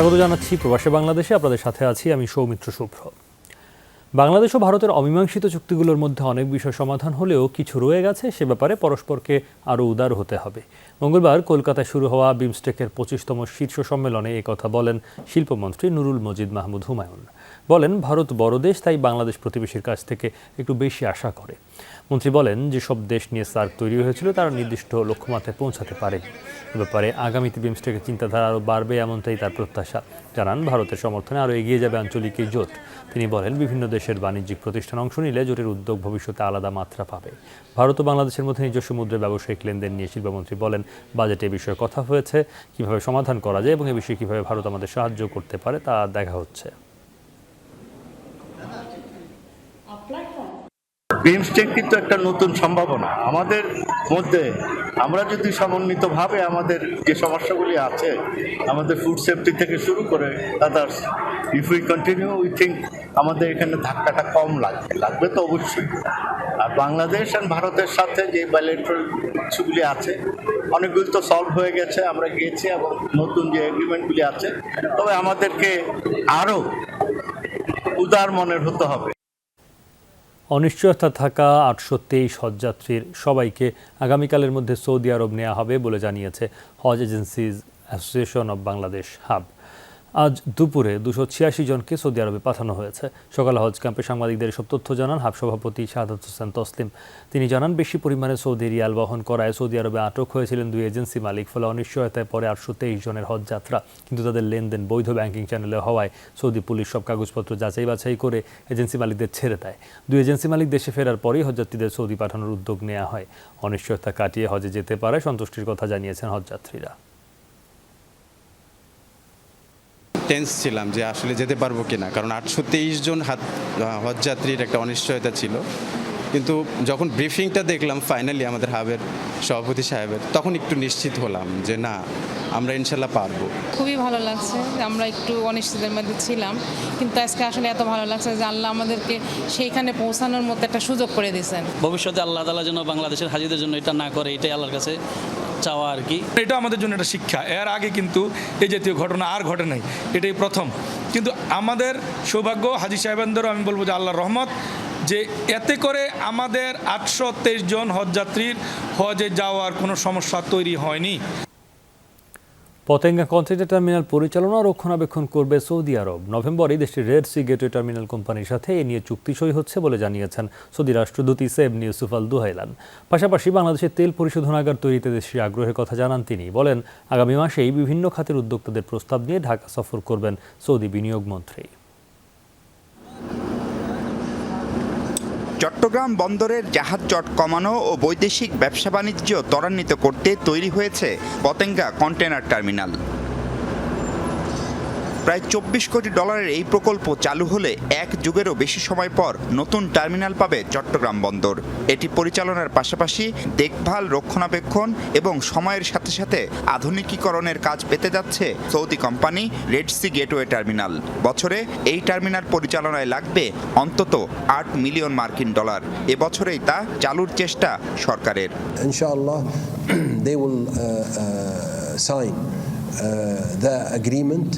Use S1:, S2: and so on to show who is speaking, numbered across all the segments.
S1: স্বাগত জানাচ্ছি প্রবাসী বাংলাদেশে। আপনাদের সাথে আছি আমি সৌমিত্র শুভ্র বাংলাদেশ ও ভারতের অমীমাংসিত চুক্তিগুলোর মধ্যে অনেক বিষয় সমাধান হলেও কিছু রয়ে গেছে, সে ব্যাপারে পরস্পরকে আরও উদার হতে হবে। মঙ্গলবার কলকাতায় শুরু হওয়া বিমস্টেকের পঁচিশতম শীর্ষ সম্মেলনে কথা বলেন শিল্পমন্ত্রী নুরুল মজিদ মাহমুদ হুমায়ুন। বলেন, ভারত বড় দেশ, তাই বাংলাদেশ প্রতিবেশীর কাছ থেকে একটু বেশি আশা করে। মন্ত্রী বলেন, যেসব দেশ নিয়ে সার্ক তৈরি হয়েছিল, তারা নির্দিষ্ট লক্ষ্যমাত্রায় পৌঁছাতে পারেনি এ ব্যাপারে আগামীতে বিমস্টেকের চিন্তাধারা আরও বাড়বে, এমনটাই তার প্রত্যাশা। জানান, ভারতের সমর্থনে আরও এগিয়ে যাবে আঞ্চলিক এই জোট। তিনি বলেন, বিভিন্ন দেশের বাণিজ্যিক প্রতিষ্ঠান অংশ নিলে জোটের উদ্যোগ ভবিষ্যতে আলাদা মাত্রা পাবে। ভারত ও বাংলাদেশের মধ্যে নিজস্ব মুদ্রায় ব্যবসায়িক লেনদেন নিয়ে শিল্পমন্ত্রী বলেন, বাজেটে এ বিষয়ে কথা হয়েছে, কীভাবে সমাধান করা যায় এবং এ বিষয়ে কীভাবে ভারত আমাদের সাহায্য করতে পারে তা দেখা হচ্ছে।
S2: বিমস্টেক কিন্তু একটা নতুন সম্ভাবনা। আমাদের মধ্যে আমরা যদি সমন্বিতভাবে আমাদের যে সমস্যাগুলি আছে, আমাদের ফুড সেফটি থেকে শুরু করে others if we continue we think আমাদের এখানে ধাক্কাটা কম লাগবে। লাগবে তো অবশ্যই। আর বাংলাদেশ আর ভারতের সাথে যে বাইলেট্রাল ইস্যুগুলি আছে, অনেকগুলি তো সলভ হয়ে গেছে, আমরা গিয়েছি এবং নতুন যে এগ্রিমেন্টগুলি আছে, তবে আমাদেরকে আরও উদার মনের হতে হবে।
S1: অনিশ্চয়তা থাকা আটশো তেইশ হজযাত্রীর সবাইকে আগামীকালের মধ্যে সৌদি আরব নেওয়া হবে বলে জানিয়েছে Hajj agencies association of Bangladesh HAAB. আজ দুপুরে দুশো ছিয়াশি জনকে সৌদি আরবে পাঠানো হয়েছে। সকালে হজ ক্যাম্পে সাংবাদিকদের সব তথ্য জানান হাব সভাপতি শাহাদাত হোসেন তসলিম। তিনি জানান, বেশি পরিমাণে সৌদি রিয়াল বহন করায় সৌদি আরবে আটক হয়েছিলেন দুই এজেন্সি মালিক, ফলে অনিশ্চয়তায় পরে আটশো তেইশ জনের হজ যাত্রা। কিন্তু তাদের লেনদেন বৈধ ব্যাংকিং চ্যানেলে হওয়ায় সৌদি পুলিশ সব কাগজপত্র যাচাই বাছাই করে এজেন্সি মালিকদের ছেড়ে দেয়। দুই এজেন্সি মালিক দেশে ফেরার পরেই হজযাত্রীদের সৌদি পাঠানোর উদ্যোগ নেওয়া হয়। অনিশ্চয়তা কাটিয়ে হজে যেতে পারে সন্তুষ্টির কথা জানিয়েছেন হজযাত্রীরা।
S3: টেন্স ছিলাম যে আসলে যেতে পারব কিনা। কারণ আটশো তেইশ জন হাত হজযাত্রীর একটা অনিশ্চয়তা ছিল। কিন্তু যখন ব্রিফিংটা দেখলাম ফাইনালি আমাদের হাবের সভাপতি সাহেবের তখন একটু নিশ্চিত হলাম যে না আমরা ইনশাল্লাহ পারব।
S4: খুবই ভালো লাগছে আমরা একটু অনিশ্চিতের মধ্যে ছিলাম। কিন্তু আজকে আসলে এত ভালো লাগছে যে আল্লাহ আমাদেরকে সেইখানে পৌঁছানোর মতো একটা সুযোগ করে দিয়েছেন।
S5: ভবিষ্যতে আল্লাহ তালা যেন বাংলাদেশের হাজিদের জন্য এটা না করে এটাই আল্লাহর কাছে চাওয়া আর কি।
S6: এটা আমাদের জন্য একটা শিক্ষা। এর আগে কিন্তু এই জাতীয় ঘটনা আর ঘটে নাই। এটাই প্রথম। কিন্তু আমাদের সৌভাগ্য হাজি সাহেবানদেরও আমি বলব যে আল্লাহ রহমত যে এতে করে আমাদের আটশো তেইশ জন হজযাত্রীর হজে যাওয়ার কোনো সমস্যা তৈরি হয়নি।
S1: পতেঙ্গা কন্টেনার টার্মিনাল পরিচালনা রক্ষণাবেক্ষণ করবে সৌদি আরব। নভেম্বরে দেশটির রেড সি গেটওয়ে টার্মিনাল কোম্পানির সাথে এ নিয়ে চুক্তি সই হচ্ছে বলে জানিয়েছেন সৌদি রাষ্ট্রদূত ইসেব ইউসুফ আল দুহাইলান। পাশাপাশি বাংলাদেশের তেল পরিশোধনাগার তৈরিতে দেশটির আগ্রহের কথা জানান তিনি। বলেন, আগামী মাসেই বিভিন্ন খাতের উদ্যোক্তাদের প্রস্তাব নিয়ে ঢাকা সফর করবেন সৌদি বিনিয়োগ মন্ত্রী।
S7: চট্টগ্রাম বন্দরের জাহাজ চট কমানো ও বৈদেশিক ব্যবসা বাণিজ্য ত্বরান্বিত করতে তৈরি হয়েছে পতেঙ্গা কন্টেনার টার্মিনাল। প্রায় চব্বিশ কোটি ডলারের এই প্রকল্প চালু হলে এক যুগেরও বেশি সময় পর নতুন টার্মিনাল পাবে চট্টগ্রাম বন্দর। এটি পরিচালনার পাশাপাশি দেখভাল রক্ষণাবেক্ষণ এবং সময়ের সাথে সাথে আধুনিকীকরণের কাজ পেতে যাচ্ছে Saudi company Red Sea Gateway Terminal. বছরে এই টার্মিনাল পরিচালনায় লাগবে অন্তত আট মিলিয়ন মার্কিন ডলার। এবছরেই তা চালুর চেষ্টা সরকারের।
S8: uh, uh, sign uh, agreement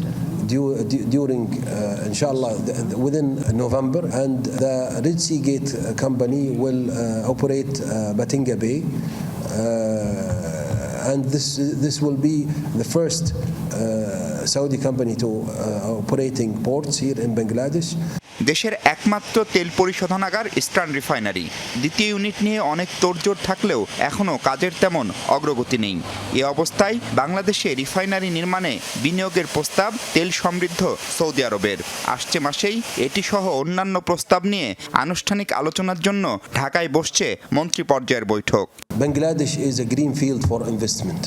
S8: du- du- during, uh, inshallah, th- within November, and the Red Sea Gate company will uh, operate uh, Batinga Bay. Uh, and this this will be the first uh, Saudi company to operating ports here in Bangladesh.
S7: দেশের একমাত্র তেল পরিশোধনাগার Eastern Refinery. দ্বিতীয় unit নিয়ে অনেক তোড়জোড় থাকলেও এখনও কাজের তেমন অগ্রগতি নেই। এ অবস্থায় বাংলাদেশে রিফাইনারি নির্মাণে বিনিয়োগের প্রস্তাব তেল সমৃদ্ধ সৌদি আরবের। আসছে মাসেই এটি সহ অন্যান্য প্রস্তাব নিয়ে আনুষ্ঠানিক আলোচনার জন্য ঢাকায় বসছে মন্ত্রী পর্যায়ের বৈঠক।
S8: Bangladesh is a green field for investment.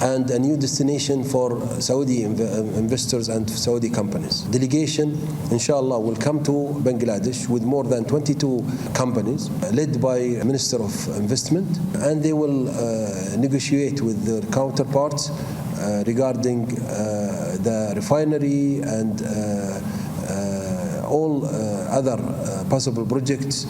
S8: And a new destination for Saudi uh, investors and Saudi companies. Delegation, inshallah, will come to Bangladesh with more than 22 companies led by Minister of Investment and they will uh, negotiate with their counterparts uh, regarding uh, the refinery and uh, uh, all other possible projects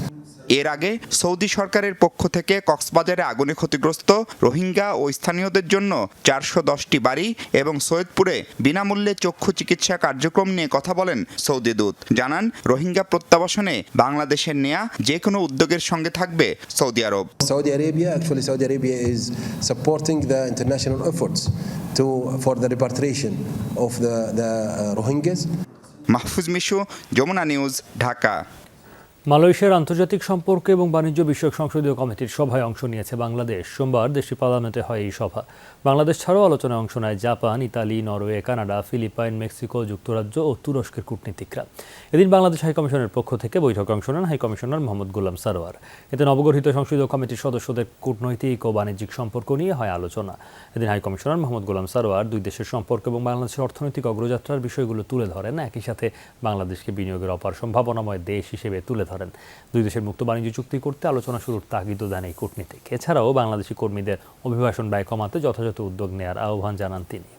S7: এর আগে Saudi সরকারের পক্ষ থেকে কক্সবাজারে আগুনে ক্ষতিগ্রস্ত রোহিঙ্গা ও স্থানীয়দের জন্য চারশো দশটি বাড়ি এবং সৈয়দপুরে বিনামূল্যে চক্ষু চিকিৎসা কার্যক্রম নিয়ে কথা বলেন সৌদি দূত। জানান রোহিঙ্গা প্রত্যাবাসনে বাংলাদেশের নেয়া যে কোনো উদ্যোগের সঙ্গে থাকবে সৌদি আরব।
S8: Saudi Arabia, actually, Saudi Arabia is supporting the international efforts to for the repatriation of the the uh, Rohingyas.
S7: Mahfuz Mishu Jamuna news Dhaka.
S1: মালয়েশিয়ার আন্তর্জাতিক সম্পর্ক এবং বাণিজ্য বিষয়ক সংসদীয় কমিটির সভায় অংশ নিয়েছে বাংলাদেশ। সোমবার দেশটি পার্লামেন্টে হয় এই সভা। বাংলাদেশ ছাড়াও আলোচনায় অংশ নেয় Japan, Italy, Norway, Canada, Philippine, Mexico, যুক্তরাজ্য ও তুরস্কের কূটনীতিকরা। এদিন বাংলাদেশ হাইকমিশনের পক্ষ থেকে বৈঠকে অংশ নেন হাইকমিশনার মোহাম্মদ গোলাম সারোয়ার। এতে নবগঠিত সংসদীয় কমিটির সদস্যদের কূটনৈতিক ও বাণিজ্যিক সম্পর্ক নিয়ে হয় আলোচনা। এদিন হাইকমিশনার মোহাম্মদ গোলাম সারোয়ার দুই দেশের সম্পর্ক এবং বাংলাদেশের অর্থনৈতিক অগ্রযাত্রার বিষয়গুলো তুলে ধরেন। একই সাথে বাংলাদেশকে বিনিয়োগের অপার সম্ভাবনাময় দেশ হিসেবে তুলে ধরেন। দুই দেশের মুক্ত বাণিজ্য চুক্তি করতে আলোচনা শুরুর তাগিদ দেন এই কূটনীতিক। এছাড়াও বাংলাদেশি কর্মীদের অভিবাসন ব্যয় কমাতে যথাযথ উদ্যোগ নেওয়ার আহ্বান জানান তিনি।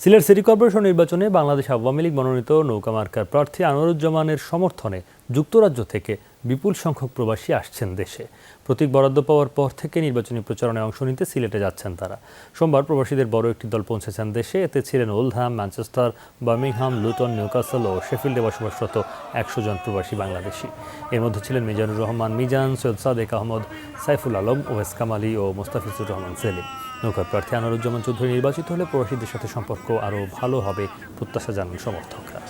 S1: সিলেট সিটি কর্পোরেশন নির্বাচনে বাংলাদেশ আওয়ামী লীগ মনোনীত নৌকা মার্কার প্রার্থী আনোয়ারুজ্জামানের সমর্থনে যুক্তরাজ্য থেকে বিপুল সংখ্যক প্রবাসী আসছেন দেশে। প্রতীক বরাদ্দ পাওয়ার পর থেকে নির্বাচনী প্রচারণায় অংশ নিতে সিলেটে যাচ্ছেন তারা। সোমবার প্রবাসীদের বড় একটি দল পৌঁছেছেন দেশে। এতে ছিলেন Oldham Manchester, Birmingham, Luton, Newcastle ও শেফিল্ডে বসবাসরত একশো জন প্রবাসী বাংলাদেশি। এর মধ্যে ছিলেন মিজানুর রহমান, মিজান, সৈয়দ সাদেক আহমদ, সাইফুল আলম, ওয়েস কামালি ও মোস্তাফিজুর রহমান সেলিম। নৌকার প্রার্থী আনোয়ারুজ্জামান চৌধুরী নির্বাচিত হলে প্রবাসীদের সাথে সম্পর্ক আরও ভালো হবে প্রত্যাশা জানান সমর্থকরা।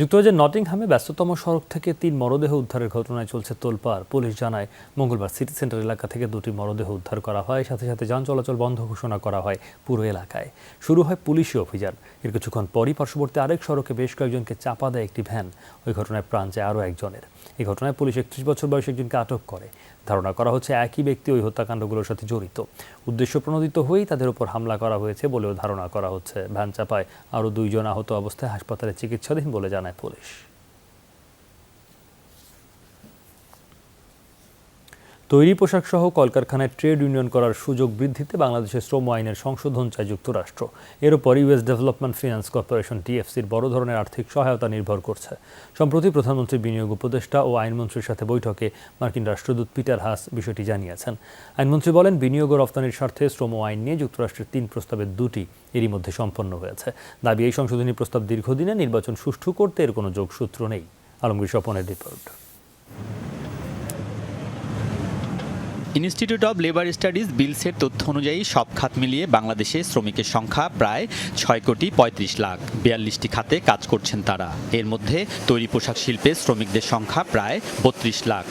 S1: যুক্তরাজ্যের নটিংহামে ব্যস্ততম সড়ক থেকে তিন মরদেহ উদ্ধারের ঘটনায় চলছে তোলপাড়। পুলিশ জানায়, মঙ্গলবার সিটি সেন্টার এলাকা থেকে দুটি মরদেহ উদ্ধার করা হয়, সাথে সাথে যান চলাচল বন্ধ ঘোষণা করা হয় পুরো এলাকায়। শুরু হয় পুলিশি অভিযান। এর কিছুক্ষণ পরই পার্শ্ববর্তী আরেক সড়কে বেশ কয়েকজনকে চাপা দেয় একটি ভ্যান। ওই ঘটনায় প্রাণ যায় আরও একজনের। এই ঘটনায় পুলিশ একত্রিশ বছর বয়সী একজনকে আটক করে। ধারণা করা হচ্ছে একই ব্যক্তি ওই হত্যাকাণ্ডগুলোর সাথে জড়িত। উদ্দেশ্য প্রণোদিত হয়েই তাদের উপর হামলা করা হয়েছে বলেও ধারণা করা হচ্ছে। ভ্যান চাপায় আরও দুইজন আহত অবস্থায় হাসপাতালে চিকিৎসাধীন বলে জানায় পুলিশ তৈরি পোশাক সহ কলকারখানায় ট্রেড ইউনিয়ন করার সুযোগ বৃদ্ধিতে বাংলাদেশের শ্রম আইনের সংশোধন চায় যুক্তরাষ্ট্র। এর উপর ইউএস ডেভেলপমেন্ট ফিনান্স কর্পোরেশন টিএফসির বড় ধরনের আর্থিক সহায়তা নির্ভর করছে। সম্প্রতি প্রধানমন্ত্রী বিনিয়োগ উপদেষ্টা ও আইনমন্ত্রীর সাথে বৈঠকে মার্কিন রাষ্ট্রদূত পিটার হাস বিষয়টি জানিয়েছেন। আইনমন্ত্রী বলেন, বিনিয়োগ ও রফতানির স্বার্থে শ্রম আইন নিয়ে যুক্তরাষ্ট্রের তিন প্রস্তাবের দুটি এরই মধ্যে সম্পন্ন হয়েছে। দাবি, এই সংশোধনী প্রস্তাব দীর্ঘদিনে নির্বাচন সুষ্ঠু করতে এর কোনো যোগসূত্র নেই। আলমগীর স্বপনের report.
S9: Institute of labour studies বিলসের তথ্য অনুযায়ী সব খাত মিলিয়ে বাংলাদেশে শ্রমিকের সংখ্যা প্রায় ছয় কোটি পঁয়ত্রিশ লাখ। বিয়াল্লিশটি খাতে কাজ করছেন তারা। এর মধ্যে তৈরি পোশাক শিল্পে শ্রমিকদের সংখ্যা প্রায় বত্রিশ লাখ।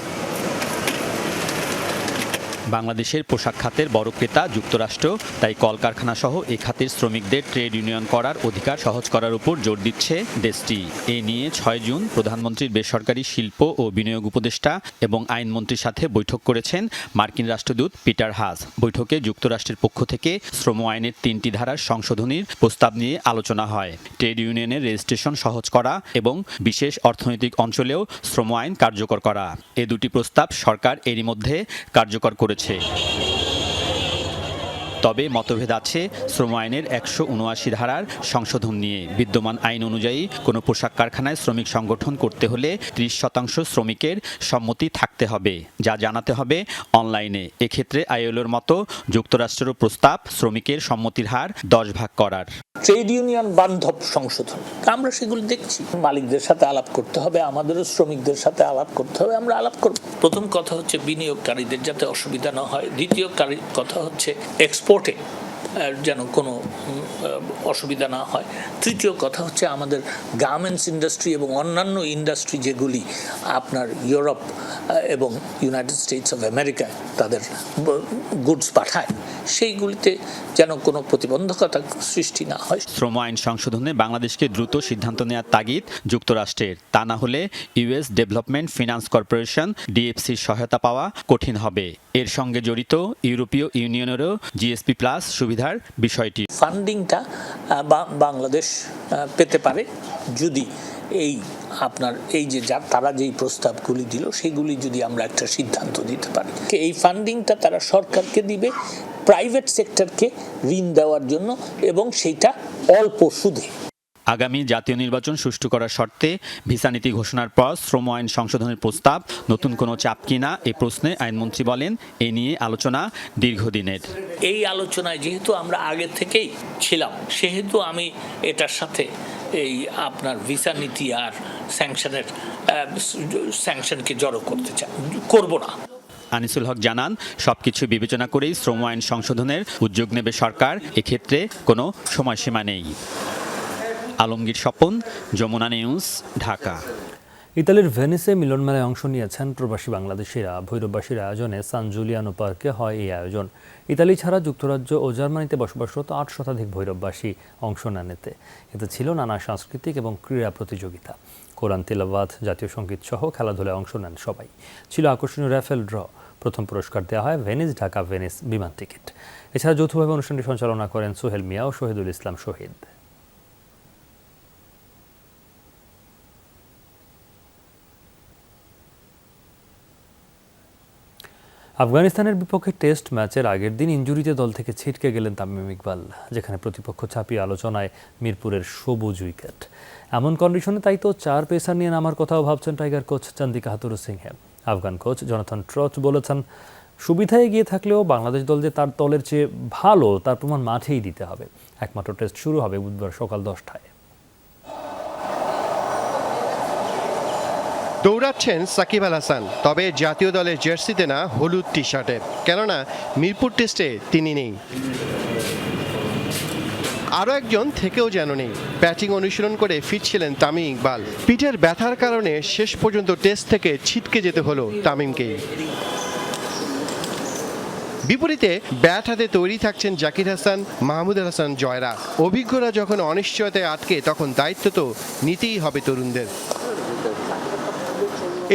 S9: বাংলাদেশের পোশাক খাতের বড় ক্রেতা, যুক্তরাষ্ট্র, তাই কলকারখানা সহ এ খাতের শ্রমিকদের ট্রেড ইউনিয়ন করার অধিকার সহজ করার উপর জোর দিচ্ছে দেশটি। এ নিয়ে ছয় জুন প্রধানমন্ত্রীর বেসরকারি শিল্প ও বিনিয়োগ উপদেষ্টা এবং আইনমন্ত্রীর সাথে বৈঠক করেছেন মার্কিন রাষ্ট্রদূত পিটার হাস বৈঠকে যুক্তরাষ্ট্রের পক্ষ থেকে শ্রম আইনের তিনটি ধারার সংশোধনীর প্রস্তাব নিয়ে আলোচনা হয়। ট্রেড ইউনিয়নের রেজিস্ট্রেশন সহজ করা এবং বিশেষ অর্থনৈতিক অঞ্চলেও শ্রম আইন কার্যকর করা। এ দুটি প্রস্তাব সরকার এরই মধ্যে কার্যকর করেছে তবে মতভেদ আছে। শ্রম আইনের একশো উনআশি ধারার সংশোধন নিয়ে। বিদ্যমান আইন অনুযায়ী কোনো পোশাক কারখানায় শ্রমিক সংগঠন করতে হলে ত্রিশ শতাংশ শ্রমিকের সম্মতি থাকতে হবে, যা জানাতে হবে অনলাইনে। এক্ষেত্রে আইএলওর মতো যুক্তরাষ্ট্রেরও প্রস্তাব শ্রমিকের সম্মতির হার দশ ভাগ করার।
S10: ট্রেড ইউনিয়ন বান্ধব সংশোধন, আমরা সেগুলো দেখছি। মালিকদের সাথে আলাপ করতে হবে, আমাদেরও শ্রমিকদের সাথে আলাপ করতে হবে, আমরা আলাপ করব। প্রথম কথা হচ্ছে বিনিয়োগকারীদের যাতে অসুবিধা না হয়। দ্বিতীয় কথা হচ্ছে এক্সপোর্টে যেন কোনো অসুবিধা না হয়। তৃতীয় কথা হচ্ছে আমাদের গার্মেন্টস ইন্ডাস্ট্রি এবং অন্যান্য ইন্ডাস্ট্রি যেগুলি আপনার ইউরোপ এবং ইউনাইটেড স্টেটস অফ আমেরিকায় তাদের গুডস পাঠায় সেইগুলিতে যেন কোনো প্রতিবন্ধকতা সৃষ্টি না হয়।
S9: শ্রম আইন সংশোধনে বাংলাদেশকে দ্রুত সিদ্ধান্ত নেওয়ার তাগিদ যুক্তরাষ্ট্রের। তা না হলে ইউএস ডেভেলপমেন্ট ফিনান্স কর্পোরেশন ডিএফসির সহায়তা পাওয়া কঠিন হবে। এর সঙ্গে জড়িত ইউরোপীয় ইউনিয়নেরও জিএসপি প্লাস সুবিধার বিষয়টি।
S10: ফান্ডিংটা বা- বাংলাদেশ পেতে পারে যদি এই আপনার এই যে যা তারা যেই প্রস্তাবগুলি দিল সেগুলি যদি আমরা একটা সিদ্ধান্ত দিতে পারি। এই ফান্ডিংটা তারা সরকারকে দিবে প্রাইভেট সেক্টরকে ঋণ দেওয়ার জন্য এবং সেইটা অল্প সুদে।
S9: আগামী জাতীয় নির্বাচন সুষ্ঠু করার শর্তে ভিসা নীতি ঘোষণার পর শ্রম আইন সংশোধনের প্রস্তাব নতুন কোনো চাপ কিনা এ প্রশ্নে আইনমন্ত্রী বলেন এ নিয়ে আলোচনা দীর্ঘদিনের।
S10: এই আলোচনায় যেহেতু আমরা আগে থেকেই ছিলাম সেহেতু আমি এটার সাথে এই আপনার ভিসা নীতি আর স্যাংশনের স্যাংশনকে জড়ো করতে চায়। করব না।
S9: আনিসুল হক জানান, সবকিছু বিবেচনা করেই শ্রম আইন সংশোধনের উদ্যোগ নেবে সরকার। এক্ষেত্রে কোনো সময়সীমা নেই। আলমগীর স্বপন, যমুনা নিউজ, ঢাকা।
S1: ইতালির ভেনিসে মিলন মেলায় অংশ নিয়েছেন প্রবাসী বাংলাদেশিরা। ভৈরববাসীর আয়োজনে সান জুলিয়ানো পার্কে হয় এই আয়োজন। ইতালি ছাড়া যুক্তরাজ্য ও জার্মানিতে বসবাসরত আট শতাধিক ভৈরববাসী অংশ নেন এতে। এতে ছিল নানা সাংস্কৃতিক এবং ক্রীড়া প্রতিযোগিতা। কোরআন তিলাবাত জাতীয় সংগীত সহ খেলাধুলায় অংশ নেন সবাই। ছিল আকর্ষণীয় র্যাফেল ড্র। প্রথম পুরস্কার দেওয়া হয় ভেনিস ঢাকা ভেনিস বিমান টিকিট। এছাড়া যৌথভাবে অনুষ্ঠানটি সঞ্চালনা করেন সোহেল মিয়া ও শহীদুল ইসলাম শহীদ। আফগানিস্তানের বিপক্ষে টেস্ট ম্যাচের আগের দিন ইঞ্জুরিতে দল থেকে ছিটকে গেলেন তামিম ইকবাল, যেখানে প্রতিপক্ষ ছাপিয়ে আলোচনায় মিরপুরের সবুজ উইকেট। এমন কন্ডিশনে তাই তো চার পেসার নিয়ে নামার কথাও ভাবছেন tiger coach Chandika Hathurusingha. Afghan coach Jonathan Trott বলেছেন, সুবিধায় এগিয়ে থাকলেও বাংলাদেশ দল যে তার দলের চেয়ে ভালো, তার প্রমাণ মাঠেই দিতে হবে। একমাত্র টেস্ট শুরু হবে বুধবার সকাল দশটায়।
S11: দৌড়াচ্ছেন সাকিব আল হাসান, তবে জাতীয় দলের জার্সিতে না হলুদ টি শার্টে কেননা, মিরপুর টেস্টে তিনি নেই। আরও একজন থেকেও যেন নেই। ব্যাটিং অনুশীলন করে ফিরছিলেন তামিম ইকবাল। পিঠের ব্যথার কারণে শেষ পর্যন্ত টেস্ট থেকে ছিটকে যেতে হলো তামিমকেই। বিপরীতে ব্যাট হাতে তৈরি থাকছেন জাকির হাসান, মাহমুদ হাসান জয়রা অভিজ্ঞরা যখন অনিশ্চয়তায় আটকে, তখন দায়িত্ব তো নিতেই হবে তরুণদের।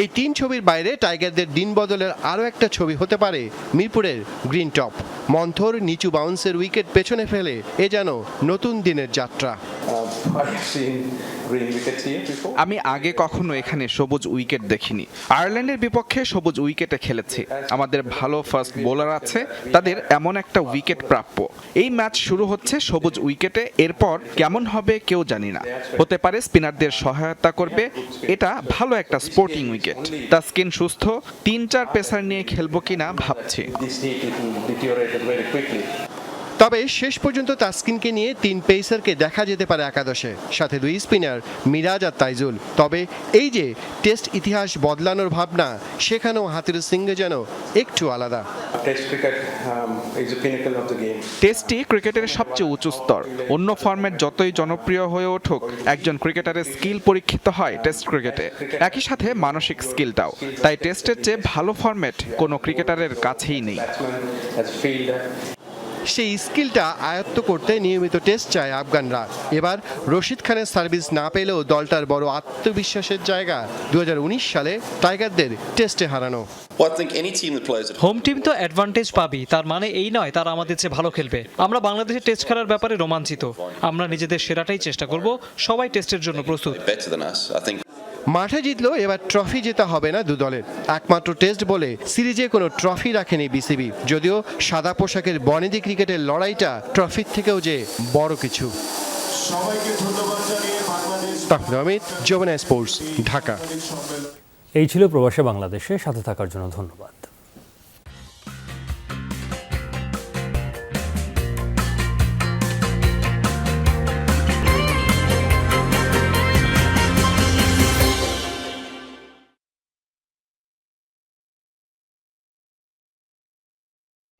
S11: এই তিন ছবির বাইরে টাইগারদের দিন বদলের আরও একটা ছবি হতে পারে মিরপুরের গ্রিন টপ। মন্থর নিচু বাউন্সের উইকেট পেছনে ফেলে এ যেন নতুন দিনের যাত্রা।
S12: আমি আগে কখনো এখানে সবুজ উইকেট দেখিনি। আয়ারল্যান্ডের বিপক্ষে সবুজ উইকেটে খেলেছি। আমাদের ভালো ফার্স্ট বোলার আছে। তাদের এমন একটা উইকেট প্রাপ্য। এই ম্যাচ শুরু হচ্ছে সবুজ উইকেটে। এরপর কেমন হবে কেউ জানি না। হতে পারে স্পিনারদের সহায়তা করবে। এটা ভালো একটা স্পোর্টিং উইকেট তাস্কিন সুস্থ। তিন চার পেসার নিয়ে খেলব কিনা ভাবছি।
S11: তবে শেষ পর্যন্ত তাসকিনকে নিয়ে তিন পেসারকে দেখা যেতে পারে একাদশে। সাথে দুই স্পিনার মিরাজ আর তাইজুল। তবে এই যে টেস্ট ইতিহাস বদলানোর ভাবনা সেখানেও হাতির সিংহে যেন একটু আলাদা।
S12: টেস্টটি ক্রিকেটের সবচেয়ে উঁচু স্তর। অন্য ফর্ম্যাট যতই জনপ্রিয় হয়ে উঠুক একজন ক্রিকেটারের স্কিল পরীক্ষিত হয় টেস্ট ক্রিকেটে। একই সাথে মানসিক স্কিলটাও। তাই টেস্টের চেয়ে ভালো ফর্ম্যাট কোনো ক্রিকেটারের কাছেই নেই।
S11: সেই স্কিলটা আয়ত্ত করতে নিয়মিত টেস্ট চায় আফগানরা। এবার রশিদ খানের সার্ভিস না পেলেও দলটার বড় আত্মবিশ্বাসের জায়গা দু হাজার উনিশ সালে টাইগারদের টেস্টে হারানো।
S13: হোম টিম তো অ্যাডভান্টেজ পাবি তার মানে এই নয় তারা আমাদের চেয়ে ভালো খেলবে। আমরা বাংলাদেশের টেস্ট খেলার ব্যাপারে রোমাঞ্চিত। আমরা নিজেদের সেরাটাই চেষ্টা করব সবাই টেস্টের জন্য প্রস্তুত।
S11: মাঠে জিতলো এবার ট্রফি জেতা হবে না দু দলের। একমাত্র টেস্ট বলে সিরিজে কোনো ট্রফি রাখেনি বিসিবি। যদিও সাদা পোশাকের বনেদি ক্রিকেটের লড়াইটা ট্রফির থেকেও যে বড় কিছু। অমিত যমুনা স্পোর্টস ঢাকা।
S1: এই ছিল প্রবাসে বাংলাদেশে সাথে থাকার জন্য ধন্যবাদ।